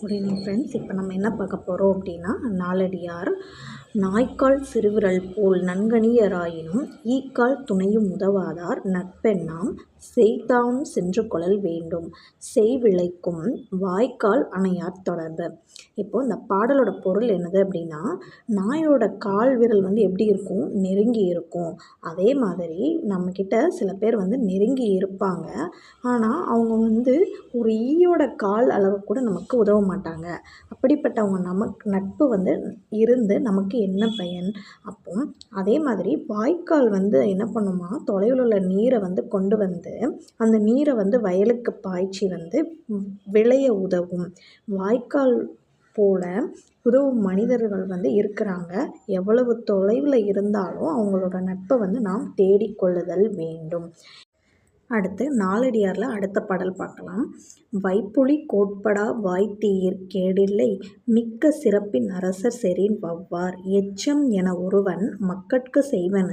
Good evening friends. இப்போ நம்ம என்ன பார்க்க போகிறோம் அப்படின்னா நாலடியார் நாய்க்கால் சிறுவிரல் போல் நன்கணியராயினும் ஈக்கால் துணையும் உதவாதார் நட்பெண்ணாம் செய்தாம் சென்று கொள்ளல் வேண்டும். செய்விளைக்கும் வாய்க்கால் அணையார் தொடர்பு. இப்போது இந்த பாடலோட பொருள் என்னது அப்படின்னா நாயோட கால் விரல் வந்து எப்படி இருக்கும்? நெருங்கி இருக்கும். அதே மாதிரி நம்மக்கிட்ட சில பேர் வந்து நெருங்கி இருப்பாங்க. ஆனால் அவங்க வந்து ஒரு ஈயோட கால் அளவு கூட நமக்கு உதவ மாட்டாங்க. அப்படிப்பட்டவங்க நமக்கு நட்பு வந்து இருந்து நமக்கு என்ன பயன்? அப்போ அதே மாதிரி வாய்க்கால் வந்து என்ன பண்ணுமா? தொலைவில் உள்ள நீரை வந்து கொண்டு வந்து அந்த நீரை வந்து வயலுக்கு பாய்ச்சி வந்து விளைய உதவும். வாய்க்கால் போல உதவும் மனிதர்கள் வந்து இருக்கிறாங்க. எவ்வளவு தொலைவில் இருந்தாலும் அவங்களோட நட்பை வந்து நாம் தேடிக்கொள்ளுதல் வேண்டும். அடுத்து நாலடியாரில் அடுத்த பாடல் பார்க்கலாம். வைப்புலி கோட்படா வாய்த்தீயிற் கேடில்லை மிக்க சிறப்பின் அரசர் செறின் வவ்வார். எச்சம் என ஒருவன் மக்கட்கு செய்வன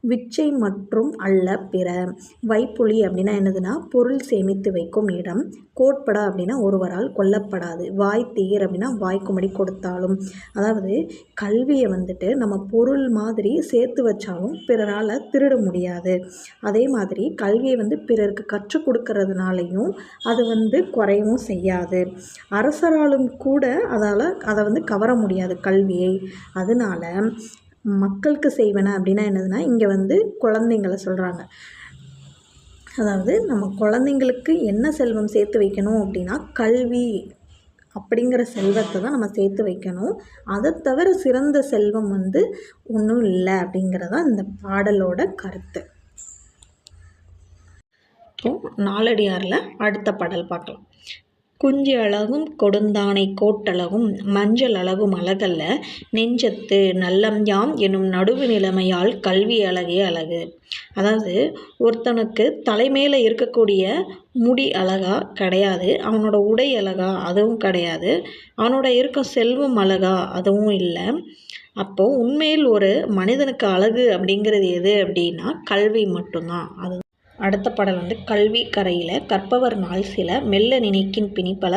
விச்சை மற்றும் அல்ல பிற. வைப்புலி அப்படின்னா என்னதுன்னா பொருள் சேமித்து வைக்கும் இடம். கோட்படா அப்படின்னா ஒருவரால் கொல்லப்படாது. வாய் தீர் அப்படின்னா வாய்க்கும்படி கொடுத்தாலும். அதாவது கல்வியை வந்துட்டு நம்ம பொருள் மாதிரி சேர்த்து வச்சாலும் பிறரால் திருட முடியாது. அதே மாதிரி கல்வியை வந்து பிறருக்கு கற்றுக் கொடுக்கறதுனாலையும் அது வந்து குறையவும் செய்யாது. அரசராலும் கூட அதால் அதை வந்து கவர முடியாது கல்வியை. அதனால மக்களுக்கு செய்வன அப்படின்னா என்னதுன்னா இங்கே வந்து குழந்தைங்கள சொல்கிறாங்க அதாவது நம்ம குழந்தைங்களுக்கு என்ன செல்வம் சேர்த்து வைக்கணும் அப்படின்னா கல்வி அப்படிங்கிற செல்வத்தை தான் நம்ம சேர்த்து வைக்கணும். அதை தவிர சிறந்த செல்வம் வந்து ஒன்றும் இல்லை அப்படிங்கிறதான் இந்த பாடலோட கருத்து. இப்போது நாலடியாரில் அடுத்த பாடல் பார்க்கலாம். குஞ்சு அழகும் கொடுந்தானை கோட்டழகும் மஞ்சள் அழகும் அழகல்ல நெஞ்சத்து நல்லம் யாம் எனும் நடுவு நிலைமையால் கல்வி அழகே அழகு. அதாவது ஒருத்தனுக்கு தலைமையில் இருக்கக்கூடிய முடி அழகா கிடையாது அவனோட உடை அழகா அதுவும் கிடையாது அவனோட இருக்க செல்வம் அழகா அதுவும் இல்லை. அப்போது உண்மையில் ஒரு மனிதனுக்கு அழகு அப்படிங்கிறது எது அப்படின்னா கல்வி மட்டும்தான். அது அடுத்த பாடல் வந்து கல்வி கரையில் கற்பவர் நாள் சில மெல்ல நினைக்கின் பிணிப்பல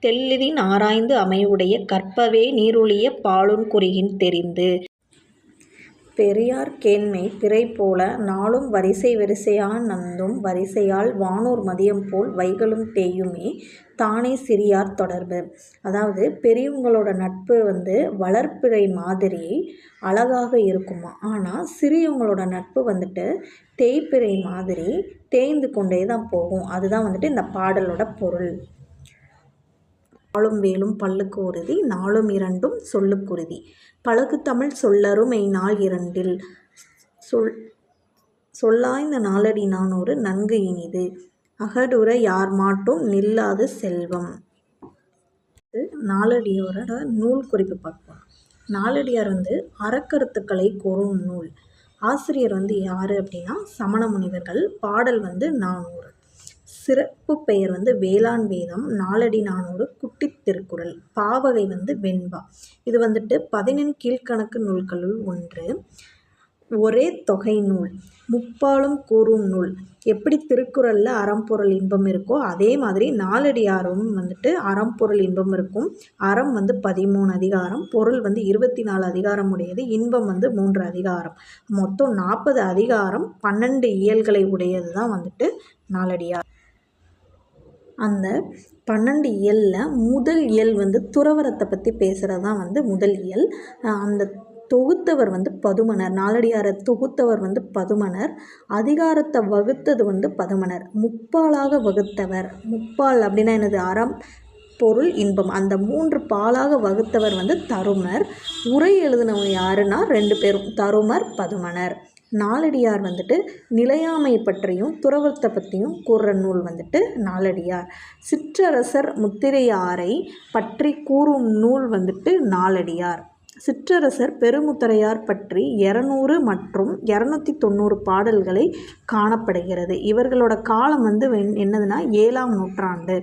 தெல்லிதின் ஆராய்ந்து அமைவுடைய கற்பவே நீருளிய பாலுன் குறிகின் தெரிந்து. பெரியார் கேண்மை பிறை போல நாளும் வரிசை வரிசையாக நந்தும் வரிசையால் வானோர் மதியம் போல் வைகளும் தேயுமே தானே சிறியார் தொடர்பு. அதாவது பெரியவங்களோட நட்பு வந்து வளர்ப்பிறை மாதிரி அழகாக இருக்குமா? ஆனால் சிறியவங்களோட நட்பு வந்துட்டு தேய்ப்பிறை மாதிரி தேய்ந்து கொண்டே தான் போகும். அதுதான் வந்துட்டு இந்த பாடலோட பொருள். நாளும் வேலும் பல்லுக்கு உறுதி நாளும் இரண்டும் சொல்லுக்குருதி பழகு தமிழ் சொல்லரும் நாள் இரண்டில். சொல் சொல்லாய்ந்த நாளடி நானூறு நன்கு இனிது. அகடுற யார் மாட்டும் நில்லாத செல்வம். நாலடியோரோட நூல் குறிப்பு பார்ப்போம். நாலடியார் வந்து அறக்கருத்துக்களை கூறும் நூல். ஆசிரியர் வந்து யார் அப்படின்னா சமண முனிவர்கள். பாடல் வந்து நானூறு. சிறப்பு பெயர் வந்து வேளாண் வேதம் நாலடி நானூறு குட்டி திருக்குறள் பாவகை வந்து வெண்பா. இது வந்துட்டு பதினெண் கீழ்கணக்கு நூல்களுள் ஒன்று. ஒரே தொகை நூல் முப்பாலும் கூறும் நூல். எப்படி திருக்குறளில் அறம்பொருள் இன்பம் இருக்கோ அதே மாதிரி நாலடியாரும் வந்துட்டு அறம்பொருள் இன்பம் இருக்கும். அறம் வந்து பதிமூணு அதிகாரம் பொருள் வந்து இருபத்தி நாலு அதிகாரம் உடையது இன்பம் வந்து மூன்று அதிகாரம். மொத்தம் நாற்பது அதிகாரம் பன்னெண்டு இயல்களை உடையது தான் வந்துட்டு நாலடியார் அந்த பன்னெண்டு இயலில் முதல் இயல் வந்து துறவரத்தை பற்றி பேசுகிறது தான் வந்து முதல் இயல். அந்த தொகுத்தவர் வந்து பதுமனர் நாலடியாரை தொகுத்தவர் வந்து பதுமனர் அதிகாரத்தை வகுத்தது வந்து பதுமனர். முப்பாலாக வகுத்தவர் முப்பால் அப்படின்னா என்னது? அறம் பொருள் இன்பம். அந்த மூன்று பாலாக வகுத்தவர் வந்து தருமர். உரை எழுதினவங்க யாருன்னா ரெண்டு பேரும் தருமர் பதுமனர். நாலடியார் வந்துட்டு நிலையாமை பற்றியும் துறவத்தை பற்றியும் கூறுற நூல் வந்துட்டு நாலடியார் சிற்றரசர் முத்திரையாரை பற்றி கூறும் நூல் வந்துட்டு நாலடியார் சிற்றரசர் பெருமுத்தரையார் பற்றி இரநூறு மற்றும் இரநூத்தி தொண்ணூறு பாடல்களை காணப்படுகிறது. இவர்களோட காலம் வந்து என்னதுன்னா ஏழாம் நூற்றாண்டு.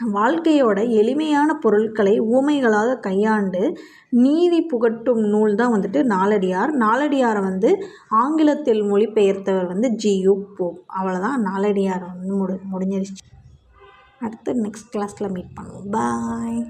வாழ்க்கையோட எளிமையான பொருட்களை ஊமைகளாக கையாண்டு நீதி புகட்டும் நூல் தான் வந்துட்டு நாலடியார். நாலடியாரை வந்து ஆங்கிலத்தில் மொழிபெயர்த்தவர் வந்து ஜி யு போப் அவ்வளோதான் நாலடியார் வந்து முடி முடிஞ்சிருச்சு. அடுத்து நெக்ஸ்ட் கிளாஸில் மீட் பண்ணுவோம். பாய்